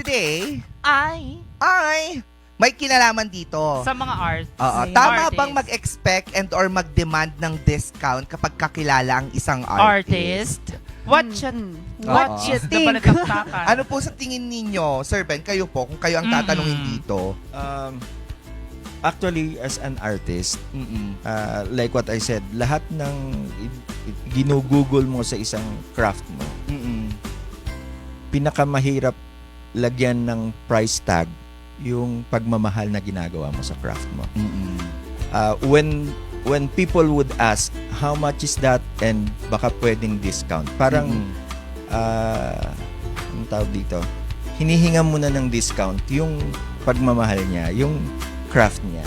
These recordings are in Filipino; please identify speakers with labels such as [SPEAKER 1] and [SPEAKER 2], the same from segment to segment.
[SPEAKER 1] today
[SPEAKER 2] Ay,
[SPEAKER 1] ay may kinalaman dito.
[SPEAKER 2] sa mga art.
[SPEAKER 1] Oo, tama
[SPEAKER 2] artist.
[SPEAKER 1] bang mag-expect and or mag-demand ng discount kapag kakilala ang isang artist?
[SPEAKER 2] artist? What you, what
[SPEAKER 1] Oo.
[SPEAKER 2] is the
[SPEAKER 3] think?
[SPEAKER 2] balagaktakan?
[SPEAKER 1] Ano po sa tingin ninyo, Sir Ben, kayo po, kung kayo ang tatanungin
[SPEAKER 2] Mm.
[SPEAKER 1] dito?
[SPEAKER 4] Um, actually, as an artist,
[SPEAKER 1] Mm-mm.
[SPEAKER 4] uh, like what I said, lahat ng i- i- ginugugol mo sa isang craft mo,
[SPEAKER 1] Mm-mm.
[SPEAKER 4] pinakamahirap lagyan ng price tag yung pagmamahal na ginagawa mo sa craft mo.
[SPEAKER 1] Mm-mm.
[SPEAKER 4] Uh, when when people would ask how much is that and baka pwedeng discount. Parang
[SPEAKER 1] Mm-mm.
[SPEAKER 4] ah ang tawag dito, hinihinga mo na ng discount yung pagmamahal niya, yung craft niya,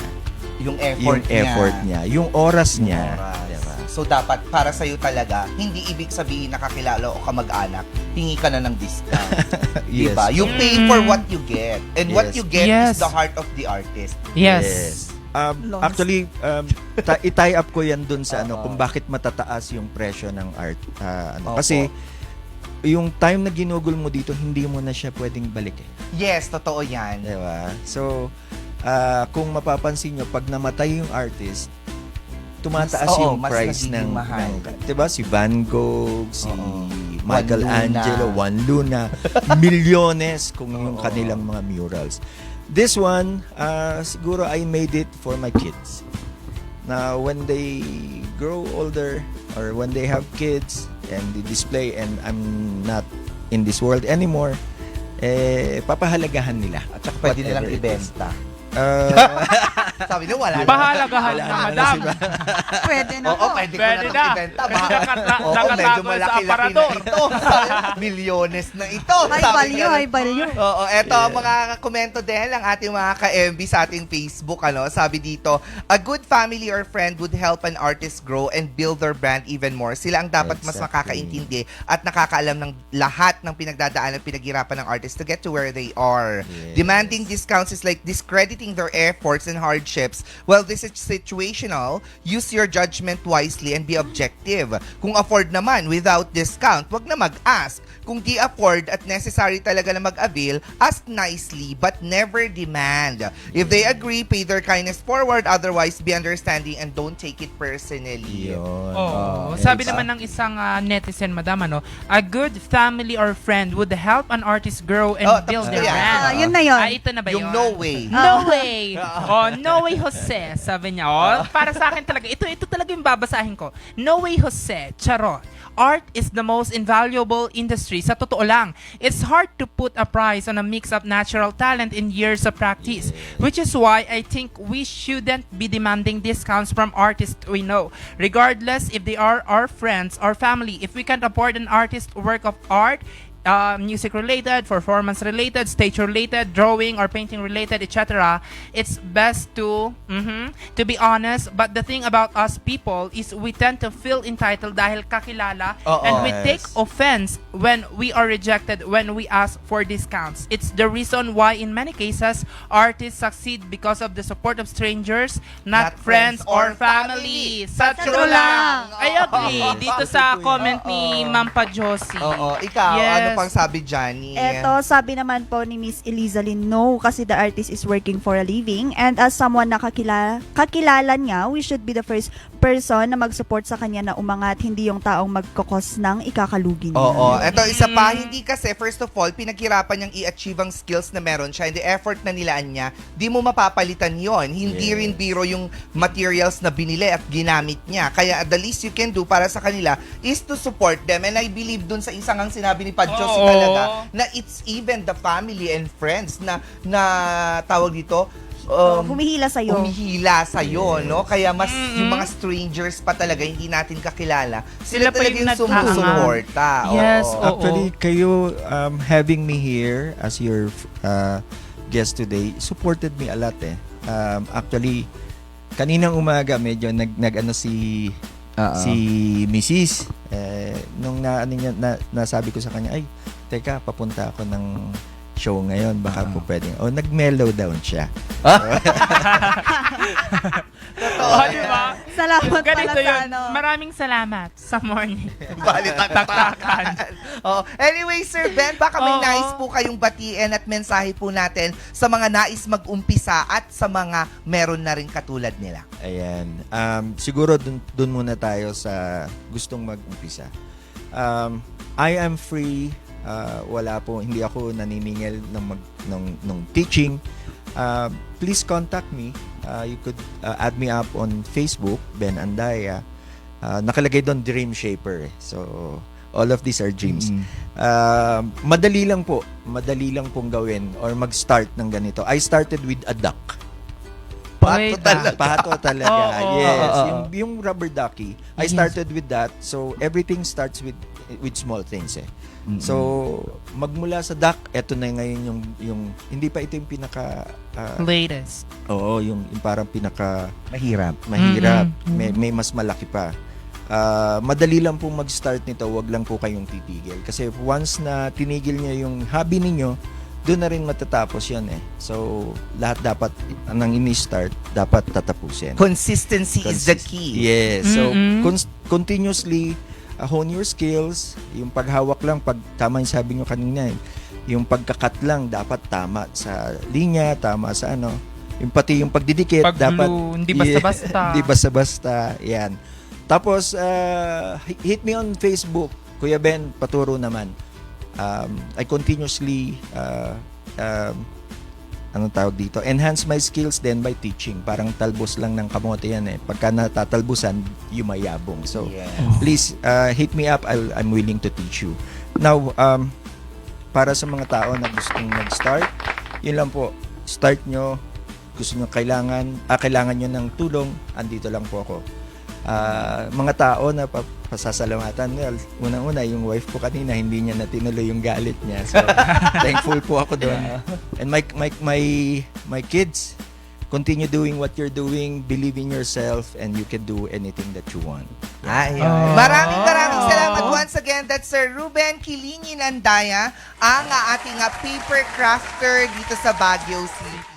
[SPEAKER 1] yung effort
[SPEAKER 4] yung effort niya, yung oras
[SPEAKER 1] Yung
[SPEAKER 4] niya.
[SPEAKER 1] oras. So dapat para sa iyo talaga, hindi ibig sabihin nakakilala o kamag-anak, hingi ka na ng discount.
[SPEAKER 4] Yes.
[SPEAKER 1] Diba? You pay for
[SPEAKER 2] Mm.
[SPEAKER 1] what you get. And what
[SPEAKER 4] Yes.
[SPEAKER 1] you get
[SPEAKER 2] Yes.
[SPEAKER 1] is the heart of the artist.
[SPEAKER 2] yes.
[SPEAKER 4] Um,
[SPEAKER 3] Lost.
[SPEAKER 4] actually, um, ta- i-tie up ko yan dun sa ano,
[SPEAKER 1] Oo.
[SPEAKER 4] kung bakit matataas yung presyo ng art. Ah, ano,
[SPEAKER 1] Opo.
[SPEAKER 4] kasi, yung time na ginugol mo dito, hindi mo na siya pwedeng balik eh.
[SPEAKER 1] Yes, totoo yan.
[SPEAKER 4] Diba? So, ah, kung mapapansin nyo, pag namatay yung artist, tumataas
[SPEAKER 1] oo,
[SPEAKER 4] yung
[SPEAKER 1] mas
[SPEAKER 4] price
[SPEAKER 1] nagiging
[SPEAKER 4] ng,
[SPEAKER 1] mahal.
[SPEAKER 4] ng- diba? Si Van Gogh, si
[SPEAKER 1] Oo.
[SPEAKER 4] Michelangelo, Juan Luna, milyones kung yung
[SPEAKER 1] Oo.
[SPEAKER 4] kanilang mga murals. This one, ah, siguro I made it for my kids. Na when they grow older or when they have kids and they display and I'm not in this world anymore, eh, papahalagahan nila.
[SPEAKER 1] At saka pwede nilang
[SPEAKER 4] Whatever it is.
[SPEAKER 1] ibenta.
[SPEAKER 4] Ah,
[SPEAKER 1] Sabi niyo, wala na.
[SPEAKER 2] Pahalagahan
[SPEAKER 4] Wala
[SPEAKER 2] na,
[SPEAKER 4] na,
[SPEAKER 2] madam.
[SPEAKER 3] Pwede na
[SPEAKER 1] Oo,
[SPEAKER 3] po.
[SPEAKER 1] pwede ko
[SPEAKER 2] Pwede
[SPEAKER 1] na
[SPEAKER 2] na.
[SPEAKER 1] itong ibenta.
[SPEAKER 2] Pwede
[SPEAKER 1] Baka-
[SPEAKER 2] nakata-
[SPEAKER 1] Oo, medyo
[SPEAKER 2] nakatago sa
[SPEAKER 1] malaki-laki na
[SPEAKER 2] aparador.
[SPEAKER 1] ito. Sabi, Milyones na ito.
[SPEAKER 3] High
[SPEAKER 1] Sabi
[SPEAKER 3] value, value.
[SPEAKER 1] Oo, eto
[SPEAKER 4] Yeah.
[SPEAKER 1] ang mga komento din ng ating mga ka-MB sa ating Facebook. Ano, sabi dito, a good family or friend would help an artist grow and build their brand even more. Sila ang dapat mas
[SPEAKER 4] Exactly.
[SPEAKER 1] makakaintindi at nakakaalam ng lahat ng pinagdadaan at pinaghirapan ng artist to get to where they are.
[SPEAKER 4] Yes.
[SPEAKER 1] Demanding discounts is like discrediting their efforts and hardships. Well, this is situational. Use your judgment wisely and be objective. Kung afford naman without discount, wag na mag-ask. Kung di afford at necessary talaga na mag-avail, ask nicely but never demand. If they agree, pay their kindness forward. Otherwise, be understanding and don't take it personally.
[SPEAKER 4] Yun.
[SPEAKER 2] Oh,
[SPEAKER 1] Ah,
[SPEAKER 2] sabi naman ng isang ah, netizen, madam, ano, a good family or friend would help an artist grow and
[SPEAKER 1] Oh,
[SPEAKER 2] build
[SPEAKER 1] tapos
[SPEAKER 2] their
[SPEAKER 1] yan.
[SPEAKER 2] brand.
[SPEAKER 3] Ah, yun na yun.
[SPEAKER 2] Ah, ito na ba
[SPEAKER 1] Yung
[SPEAKER 2] yun?
[SPEAKER 1] no way.
[SPEAKER 2] No way. oh, no way Jose, sabi niya. Oh, para sa akin talaga. Ito ito talaga yung babasahin ko. No way Jose, charot. Art is the most invaluable industry. Sa totoo lang, it's hard to put a price on a mix of natural talent and years of practice. Which is why I think we shouldn't be demanding discounts from artists we know. Regardless if they are our friends or family. If we can't afford an artist's work of art, uh, music related, performance related, stage related, drawing or painting related, etc. It's best to mhm, to be honest. But the thing about us people is we tend to feel entitled dahil kakilala,
[SPEAKER 1] Oo.
[SPEAKER 2] and we
[SPEAKER 4] Yes.
[SPEAKER 2] take offense when we are rejected when we ask for discounts. It's the reason why in many cases artists succeed because of the support of strangers, not,
[SPEAKER 1] Not
[SPEAKER 2] friends,
[SPEAKER 1] friends
[SPEAKER 2] or
[SPEAKER 1] or
[SPEAKER 2] family.
[SPEAKER 1] family.
[SPEAKER 2] Sa
[SPEAKER 3] Sa
[SPEAKER 2] true
[SPEAKER 3] true
[SPEAKER 2] lang.
[SPEAKER 3] lang.
[SPEAKER 2] I agree. Dito sa comment ni. Ma'am Josie.
[SPEAKER 1] Oo, ikaw,
[SPEAKER 2] Yes.
[SPEAKER 1] ano pang sabi Johnny?
[SPEAKER 3] Eto, sabi naman po ni Miss Eliza Lin, no, kasi the artist is working for a living. And as someone na kakilala, kakilala niya, we should be the first person na mag-support sa kanya na umangat, hindi yung taong magkakos ng ikakalugi niya.
[SPEAKER 1] Oo. Eto, isa pa, hindi kasi, first of all, pinaghirapan niyang i-achieve ang skills na meron siya and the effort na nilaan niya, di mo mapapalitan yon Hindi
[SPEAKER 4] Yes.
[SPEAKER 1] rin biro yung materials na binili at ginamit niya. Kaya the least you can do para sa kanila is to support them. And I believe dun sa isang ang sinabi ni Padjo si
[SPEAKER 2] Oo.
[SPEAKER 1] talaga, na it's even the family and friends na, na tawag dito, um,
[SPEAKER 3] humihila sa'yo.
[SPEAKER 1] umihila sa
[SPEAKER 4] Yes.
[SPEAKER 1] no? Kaya mas yung mga strangers pa talaga hindi natin kakilala. Sila,
[SPEAKER 2] Sila pa
[SPEAKER 1] talaga
[SPEAKER 2] yung
[SPEAKER 1] yung
[SPEAKER 2] nag-aangat.
[SPEAKER 1] sumusuporta.
[SPEAKER 2] Yes,
[SPEAKER 1] Oo.
[SPEAKER 2] oo.
[SPEAKER 4] Actually, kayo um, having me here as your uh, guest today supported me a lot eh. Um, actually, kaninang umaga medyo nag, nag ano si si Mrs. Eh, nung na, ano niya, na, nasabi ko sa kanya, ay, teka, papunta ako ng show ngayon, baka po pwedeng. O, nag-mellow down siya.
[SPEAKER 2] Oh, di ba?
[SPEAKER 3] Salamat
[SPEAKER 2] Ganito
[SPEAKER 3] pala sa
[SPEAKER 2] yun.
[SPEAKER 3] ano.
[SPEAKER 2] Maraming salamat sa morning.
[SPEAKER 1] Balitaktakan. oh, anyway, Sir Ben, baka may
[SPEAKER 2] Oo.
[SPEAKER 1] nais po kayong batiin at mensahe po natin sa mga nais mag-umpisa at sa mga meron na rin katulad nila.
[SPEAKER 4] Ayan. Um, siguro dun, dun muna tayo sa gustong mag-umpisa. Um, I am free. Uh, wala po, hindi ako naniningil ng, mag, ng, ng teaching. Uh, please contact me. Uh, you could uh, add me up on Facebook, Ben Andaya. Uh, nakalagay doon Dream Shaper. So, all of these are dreams. Uh, madali lang po. Madali lang pong gawin or mag-start ng ganito. I started with a duck.
[SPEAKER 2] Wait,
[SPEAKER 1] talaga.
[SPEAKER 4] Pato talaga.
[SPEAKER 2] Oo,
[SPEAKER 4] yes.
[SPEAKER 1] oo, oo.
[SPEAKER 4] Yung, yung rubber ducky. I
[SPEAKER 2] Yes.
[SPEAKER 4] started with that. So, everything starts with with small things eh. So, magmula sa duck, eto na ngayon yung, yung hindi pa ito yung pinaka, ah,
[SPEAKER 2] Latest.
[SPEAKER 4] oo, yung, yung parang pinaka
[SPEAKER 1] Mahirap.
[SPEAKER 4] mahirap.
[SPEAKER 2] Mm-mm.
[SPEAKER 4] May, may mas malaki pa. Ah, madali lang po mag-start nito, wag lang po kayong titigil. Kasi once na tinigil niyo yung hobby ninyo, doon na rin matatapos yan eh. So, lahat dapat, nang ini-start, dapat tatapusin.
[SPEAKER 1] Consistency is the
[SPEAKER 4] Consist-
[SPEAKER 1] key.
[SPEAKER 4] Yes. So,
[SPEAKER 2] Mm-mm.
[SPEAKER 4] cons- continuously uh, hone your skills. Yung paghawak lang, pag tama yung sabi nyo kanina, eh, yung pagkakat lang dapat tama sa linya, tama sa ano. Yung pati yung pagdidikit,
[SPEAKER 2] Pag
[SPEAKER 4] dapat
[SPEAKER 2] hindi basta-basta.
[SPEAKER 4] hindi basta-basta. Yan. Tapos, uh, hit me on Facebook. Kuya Ben, paturo naman. Um, I continuously uh, um, anong tawag dito? Enhance my skills then by teaching. Parang talbos lang ng kamote yan eh. Pagka natatalbusan, yumayabong. So,
[SPEAKER 1] Yes.
[SPEAKER 4] please uh, hit me up. I'll, I'm willing to teach you. Now, um, para sa mga tao na gustong mag-start, yun lang po. Start nyo. Gusto nyo kailangan, ah, kailangan nyo ng tulong, andito lang po ako. Ah, mga tao na pa- pasasalamatan, well, unang-una, yung wife ko kanina, hindi niya natinuloy yung galit niya. So, thankful po ako doon. And my, my, my, my kids, continue doing what you're doing, believe in yourself, and you can do anything that you want.
[SPEAKER 1] Ay,
[SPEAKER 2] Oh.
[SPEAKER 1] Maraming maraming salamat once again. That's Sir Ruben Kilingin Andaya, ang ating ah, paper crafter dito sa Baguio City.